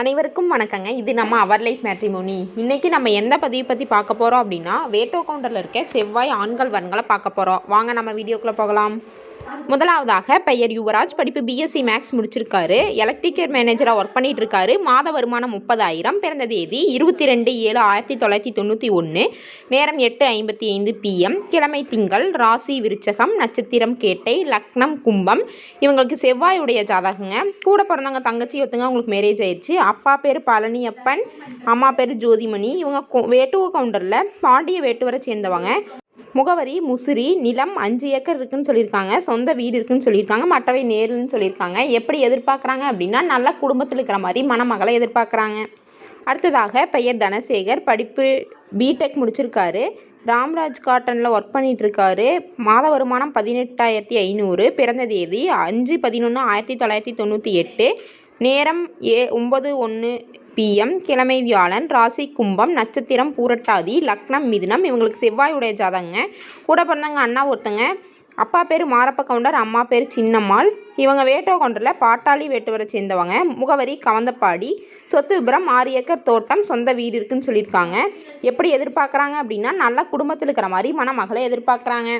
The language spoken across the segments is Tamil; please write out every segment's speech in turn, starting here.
அனைவருக்கும் வணக்கங்க. இது நம்ம அவர் லைஃப் மேட்ரிமோனி இன்னைக்கு நம்ம எந்த பதிவு பற்றி பார்க்க போகிறோம் அப்படின்னா வேட்டோ கவுண்டரில் இருக்க செவ்வாய் ஆண்கள் வன்களை பார்க்க போகிறோம் வாங்க நம்ம வீடியோக்குள்ளே போகலாம். முதலாவதாக பெயர் யுவராஜ் படிப்பு பிஎஸ்சி மேக்ஸ் முடிச்சிருக்காரு. எலக்ட்ரிக்கல் மேனேஜராக ஒர்க் பண்ணிட்டு இருக்காரு மாத வருமானம் முப்பதாயிரம். பிறந்த தேதி இருபத்தி ரெண்டு ஏழு ஆயிரத்தி தொள்ளாயிரத்தி தொண்ணூற்றி ஒன்று நேரம் எட்டு ஐம்பத்தி ஐந்து பிஎம் கிழமை திங்கள் ராசி விருச்சகம் நட்சத்திரம் கேட்டை லக்னம் கும்பம். இவங்களுக்கு செவ்வாயுடைய ஜாதகங்க. கூட பிறந்தவங்க தங்கச்சி ஒருத்தங்க அவங்களுக்கு மேரேஜ் ஆயிடுச்சு. அப்பா பேர் பழனியப்பன் அம்மா பேர் ஜோதிமணி. இவங்க வேட்டுவ கவுண்டரில் பாண்டிய வேட்டுவரை சேர்ந்தவங்க. முகவரி முசிறி நிலம் அஞ்சு ஏக்கர் இருக்குன்னு சொல்லியிருக்காங்க. சொந்த வீடு இருக்குன்னு சொல்லியிருக்காங்க. மற்றவை நேருன்னு சொல்லியிருக்காங்க. எப்படி எதிர்பார்க்குறாங்க அப்படின்னா நல்ல குடும்பத்தில் இருக்கிற மாதிரி மணமகளை எதிர்பார்க்குறாங்க. அடுத்ததாக பெயர் தனசேகர். படிப்பு பிடெக் முடிச்சிருக்காரு. ராம்ராஜ் காட்டனில் ஒர்க் பண்ணிகிட்ருக்காரு மாத வருமானம் பதினெட்டாயிரத்தி ஐநூறு. பிறந்த தேதி அஞ்சு பதினொன்று ஆயிரத்தி தொள்ளாயிரத்தி தொண்ணூற்றி எட்டு. நேரம் ஏ ஒம்பது ஒன்று பிஎம் கிழமை வியாழன் ராசி கும்பம் நட்சத்திரம் பூரட்டாதி லக்னம் மிதுனம். இவங்களுக்கு செவ்வாயுடைய ஜாதகங்க. கூட பிறந்தவங்க அண்ணா ஒருத்தங்க. அப்பா பேர் மாரப்ப கவுண்டர் அம்மா பேர் சின்னம்மாள். இவங்க வேட்டோ கவுண்டரில் பாட்டாளி வேட்டுவரை சேர்ந்தவங்க. முகவரி கவந்தப்பாடி. சொத்து விபரம் ஆறு ஏக்கர் தோட்டம் சொந்த வீடு இருக்குன்னு சொல்லியிருக்காங்க. எப்படி எதிர்பார்க்குறாங்க அப்படின்னா நல்ல குடும்பத்தில் இருக்கிற மாதிரி மணமகளை எதிர்பார்க்குறாங்க.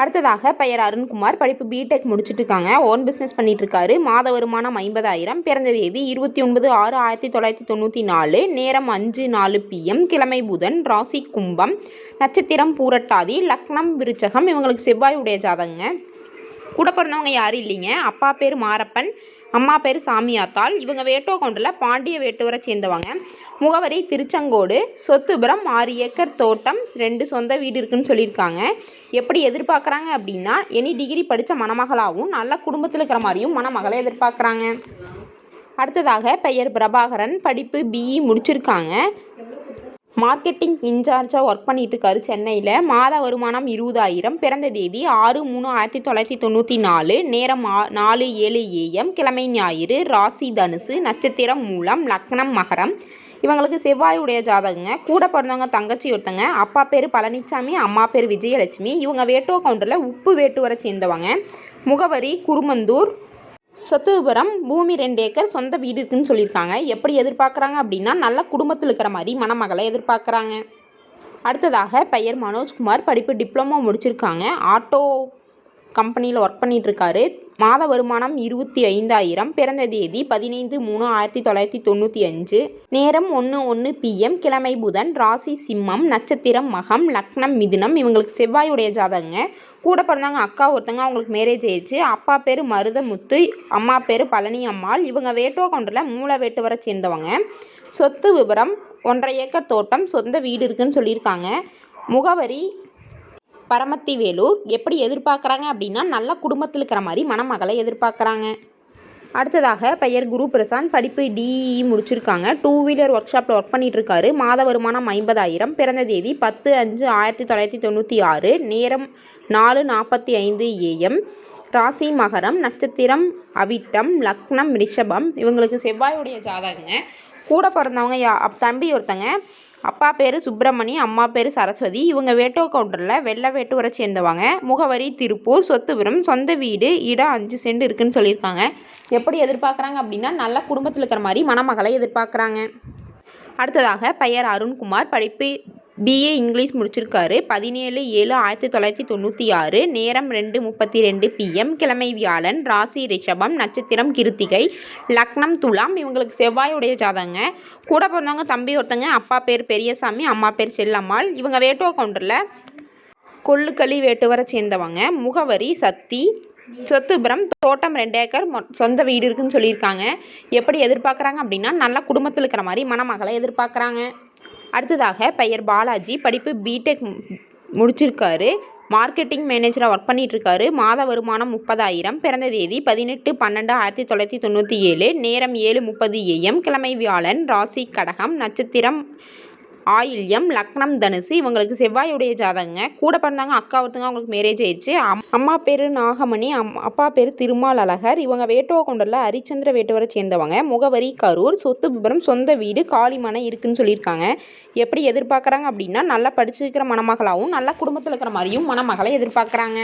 அடுத்ததாக பெயர் அருண்குமார். படிப்பு பிடெக் முடிச்சிட்டு இருக்காங்க ஓன் பிஸ்னஸ் பண்ணிட்டு இருக்காரு மாத வருமானம் ஐம்பதாயிரம். பிறந்த தேதி இருபத்தி ஒன்பது ஆறு ஆயிரத்தி தொள்ளாயிரத்தி தொண்ணூற்றி நாலு. நேரம் அஞ்சு நாலு பிஎம் கிழமை புதன். ராசி கும்பம். நட்சத்திரம் பூரட்டாதி. லக்னம் விருச்சகம். இவங்களுக்கு செவ்வாய் உடைய ஜாதகங்க. கூட பிறந்தவங்க யாரும் இல்லைங்க. அப்பா பேர் மாரப்பன். அம்மா பேர் சாமியாத்தாள். இவங்க வேட்டோகொண்டில் பாண்டிய வேட்டுவரை சேர்ந்தவங்க. முகவரி திருச்செங்கோடு சொத்துபுரம் ஆறு ஏக்கர் தோட்டம் ரெண்டு சொந்த வீடு இருக்குன்னு சொல்லியிருக்காங்க. எப்படி எதிர்பார்க்குறாங்க அப்படின்னா எனி டிகிரி படித்த மணமகளாகவும் நல்ல குடும்பத்தில் இருக்கிற மாதிரியும் மணமகளை எதிர்பார்க்குறாங்க. அடுத்ததாக பெயர் பிரபாகரன் படிப்பு பிஇ முடிச்சிருக்காங்க. மார்க்கெட்டிங் இன்சார்ஜாக ஒர்க் பண்ணிட்டு இருக்காரு சென்னையில். மாத வருமானம் இருபதாயிரம். பிறந்த தேதி ஆறு மூணு ஆயிரத்தி தொள்ளாயிரத்தி தொண்ணூற்றி நாலு. நேரம் ஆ நாலு ஏழு ஏஎம் கிழமை ஞாயிறு. ராசி தனுசு. நட்சத்திரம் மூலம் லக்னம் மகரம். இவங்களுக்கு செவ்வாயுடைய ஜாதகங்க. கூட பிறந்தவங்க தங்கச்சி ஒருத்தங்க. அப்பா பேர் பழனிசாமி அம்மா பேர் விஜயலட்சுமி. இவங்க வேட்டோ கவுண்டரில் உப்பு வேட்டுவரை சேர்ந்தவங்க. முகவரி குருமந்தூர். சொத்து விபரம் பூமி ரெண்டு ஏக்கர் சொந்த வீடு இருக்குன்னு சொல்லியிருக்காங்க. எப்படி எதிர்பார்க்குறாங்க அப்படின்னா நல்ல குடும்பத்தில் இருக்கிற மாதிரி மணமகளை எதிர்பார்க்குறாங்க. அடுத்ததாக பெயர் மனோஜ்குமார் படிப்பு டிப்ளமோ முடிச்சிருக்காங்க. ஆட்டோ கம்பெனியில் ஒர்க் பண்ணிகிட்ருக்காரு மாத வருமானம் இருபத்தி ஐந்தாயிரம். பிறந்த தேதி பதினைந்து மூணு ஆயிரத்தி தொள்ளாயிரத்தி தொண்ணூற்றி அஞ்சு. நேரம் ஒன்று ஒன்று பிஎம் கிழமை புதன். ராசி சிம்மம். நட்சத்திரம் மகம். லக்னம் மிதுனம். இவங்களுக்கு செவ்வாயுடைய ஜாதகங்க. கூட பிறந்தவங்க அக்கா ஒருத்தங்க அவங்களுக்கு மேரேஜ் ஆயிடுச்சு. அப்பா பேர் மருதமுத்து அம்மா பேர் பழனி அம்மாள் இவங்க வேட்டோ கவுண்டரில் மூல வேட்டுவரை சேர்ந்தவங்க. சொத்து விவரம் ஒன்றரை ஏக்கர் தோட்டம் சொந்த வீடு இருக்குன்னு சொல்லியிருக்காங்க. முகவரி பரமத்தி வேலூர் எப்படி எதிர்பார்க்குறாங்க அப்படின்னா நல்ல குடும்பத்தில் இருக்கிற மாதிரி மணமகளை எதிர்பார்க்குறாங்க. அடுத்ததாக பெயர் குரு பிரசாந்த் படிப்பு டிஇ முடிச்சிருக்காங்க. டூ வீலர் ஒர்க் ஷாப்பில் ஒர்க் பண்ணிகிட்ருக்காரு மாத வருமானம் ஐம்பதாயிரம். பிறந்த தேதி பத்து அஞ்சு ஆயிரத்தி தொள்ளாயிரத்தி தொண்ணூற்றி ஆறு. நேரம் நாலு நாற்பத்தி ஐந்து ஏஎம் ராசி மகரம் நட்சத்திரம் அவிட்டம் லக்னம் ரிஷபம். இவங்களுக்கு செவ்வாயுடைய ஜாதகங்க. கூட பிறந்தவங்க யா தம்பி ஒருத்தங்க. அப்பா பேர் சுப்பிரமணி அம்மா பேர் சரஸ்வதி. இவங்க வேட்டோ கவுண்டரில் வெள்ளை வேட்டூரை சேர்ந்தவங்க. முகவரி திருப்பூர் சொத்துபுரம் சொந்த வீடு இடம் அஞ்சு சென்ட் இருக்குன்னு சொல்லியிருக்காங்க. எப்படி எதிர்பார்க்குறாங்க அப்படின்னா நல்ல குடும்பத்தில் இருக்கிற மாதிரி மணமகளை எதிர்பார்க்குறாங்க. அடுத்ததாக பெயர் அருண்குமார் படிப்பு பிஏ இங்கிலீஷ் முடிச்சிருக்காரு. பதினேழு ஏழு ஆயிரத்தி தொள்ளாயிரத்தி தொண்ணூற்றி ஆறு. நேரம் ரெண்டு முப்பத்தி ரெண்டு பிஎம் கிழமை வியாழன் ராசி ரிஷபம் நட்சத்திரம் கிருத்திகை லக்னம் துலாம். இவங்களுக்கு செவ்வாயுடைய ஜாதகங்க. கூட பிறந்தவங்க தம்பி ஒருத்தங்க அப்பா பேர் பெரியசாமி அம்மா பேர் செல்லம்மாள். இவங்க வேட்டுவ கவுண்டரில் கொள்ளுக்களி வேட்டுவரை சேர்ந்தவங்க. முகவரி சக்தி சொத்துபுரம் தோட்டம் ரெண்டு ஏக்கர் மொ- சொந்த வீடு இருக்குன்னு சொல்லியிருக்காங்க. எப்படி எதிர்பார்க்குறாங்க அப்படின்னா நல்ல குடும்பத்தில் இருக்கிற மாதிரி மணமகளை எதிர்பார்க்குறாங்க. அடுத்ததாக பெயர் பாலாஜி படிப்பு பிடெக் முடிச்சிருக்காரு. மார்க்கெட்டிங் மேனேஜராக ஒர்க் பண்ணிகிட்ருக்காரு மாத வருமானம் முப்பதாயிரம் பிறந்த தேதி பதினெட்டு பன்னெண்டு ஆயிரத்தி தொள்ளாயிரத்தி தொண்ணூற்றி ஏழு நேரம் ஏழு முப்பது ஏஎம் கிழமை வியாழன் ராசி கடகம் நட்சத்திரம் ஆயில்யம் லக்னம் தனுசு இவங்களுக்கு செவ்வாயுடைய ஜாதகங்க. கூட பிறந்தாங்க அக்கா ஒருத்தங்க அவங்களுக்கு மேரேஜ் ஆயிடுச்சு. அம்மா பேர் நாகமணி அம் அப்பா பேர் திருமால் அழகர் இவங்க வேட்டுவ கொண்டல ஹரிச்சந்திர வேட்டுவரை சேர்ந்தவங்க. முகவரி கரூர். சொத்து விபரம் சொந்த வீடு காளிமனை இருக்குன்னு சொல்லியிருக்காங்க. எப்படி எதிர்பார்க்குறாங்க அப்படின்னா நல்லா படிச்சிருக்கிற மணமகளாகவும் நல்லா குடும்பத்தில் இருக்கிற மாதிரியும் மணமகளை எதிர்பார்க்குறாங்க.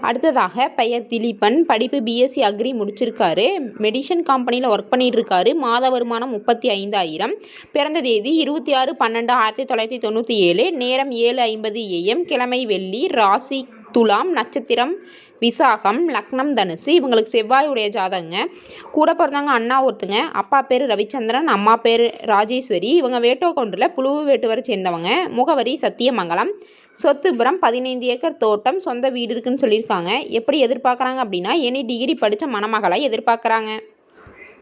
அடுத்ததாக பெயர் திலீபன். படிப்பு பிஎஸ்சி அக்ரி முடிச்சிருக்காரு. மெடிஷன் கம்பெனியில் ஒர்க் பண்ணிட்டுருக்காரு. மாத வருமானம் முப்பத்தி ஐந்தாயிரம். பிறந்த தேதி இருபத்தி ஆறு பன்னெண்டு ஆயிரத்தி தொள்ளாயிரத்தி தொண்ணூற்றி ஏழு. நேரம் ஏழு ஐம்பது ஏஎம் கிழமை வெள்ளி. ராசி துலாம் நட்சத்திரம் விசாகம். லக்னம் தனுசு. இவங்களுக்கு செவ்வாய் உடைய ஜாதகங்க. கூட பிறந்தவங்க அண்ணா ஒருத்தங்க. அப்பா பேர் ரவிச்சந்திரன். அம்மா பேர் ராஜேஸ்வரி. இவங்க வேட்டோக்கொண்டில் புழுவு வேட்டுவரை சேர்ந்தவங்க. முகவரி சத்தியமங்கலம். சொத்துபுரம் பதினைந்து ஏக்கர் தோட்டம் சொந்த வீடு இருக்குன்னு சொல்லியிருக்காங்க. எப்படி எதிர்பார்க்குறாங்க அப்படின்னா எனி டிகிரி படித்த மணமகளை எதிர்பார்க்குறாங்க.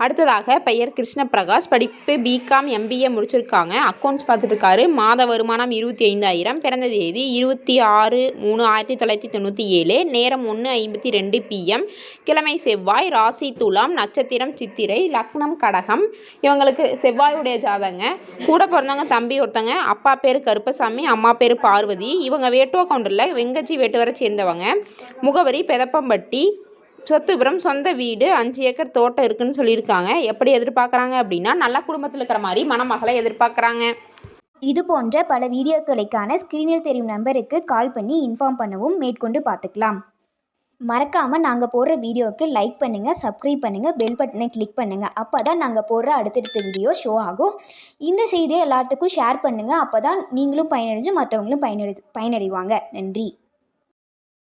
அடுத்ததாக பெயர் கிருஷ்ண பிரகாஷ் படிப்பு பிகாம் எம்பிஏ முடிச்சிருக்காங்க. அக்கௌண்ட்ஸ் பார்த்துட்ருக்காரு மாத வருமானம் இருபத்தி ஐந்தாயிரம் பிறந்த தேதி இருபத்தி ஆறு மூணு ஆயிரத்தி தொள்ளாயிரத்தி தொண்ணூற்றி ஏழு. நேரம் ஒன்று ஐம்பத்தி ரெண்டு பிஎம் கிழமை செவ்வாய் ராசி துலாம் நட்சத்திரம் சித்திரை லக்னம் கடகம். இவங்களுக்கு செவ்வாயுடைய ஜாதகங்க கூட பிறந்தவங்க தம்பி ஒருத்தங்க அப்பா பேர் கருப்பசாமி அம்மா பேர் பார்வதி. இவங்க வேட்டுவ கவுண்டரில் வெங்கச்சி வேட்டுவரை சேர்ந்தவங்க. முகவரி பெதப்பம்பட்டி சொத்துபுரம் சொந்த வீடு அஞ்சு ஏக்கர் தோட்டம் இருக்குன்னு சொல்லியிருக்காங்க. எப்படி எதிர்பார்க்குறாங்க அப்படின்னா நல்ல குடும்பத்தில் இருக்கிற மாதிரி மணமகளை எதிர்பார்க்குறாங்க. இது போன்ற பல வீடியோக்களுக்கான ஸ்க்ரீனில் தெரியும் நம்பருக்கு கால் பண்ணி இன்ஃபார்ம் பண்ணவும் மேற்கொண்டு பார்த்துக்கலாம். மறக்காமல் நாங்கள் போடுற வீடியோவுக்கு லைக் பண்ணுங்கள் சப்ஸ்கிரைப் பண்ணுங்கள் பெல் பட்டனை கிளிக் பண்ணுங்கள் அப்போ தான் நாங்கள் போடுற அடுத்தடுத்த வீடியோ ஷோ ஆகும். இந்த செய்தியை எல்லாத்துக்கும் ஷேர் பண்ணுங்கள் அப்போ தான் நீங்களும் பயனடைஞ்சு மற்றவங்களும் பயனடை பயனடைவாங்க. நன்றி.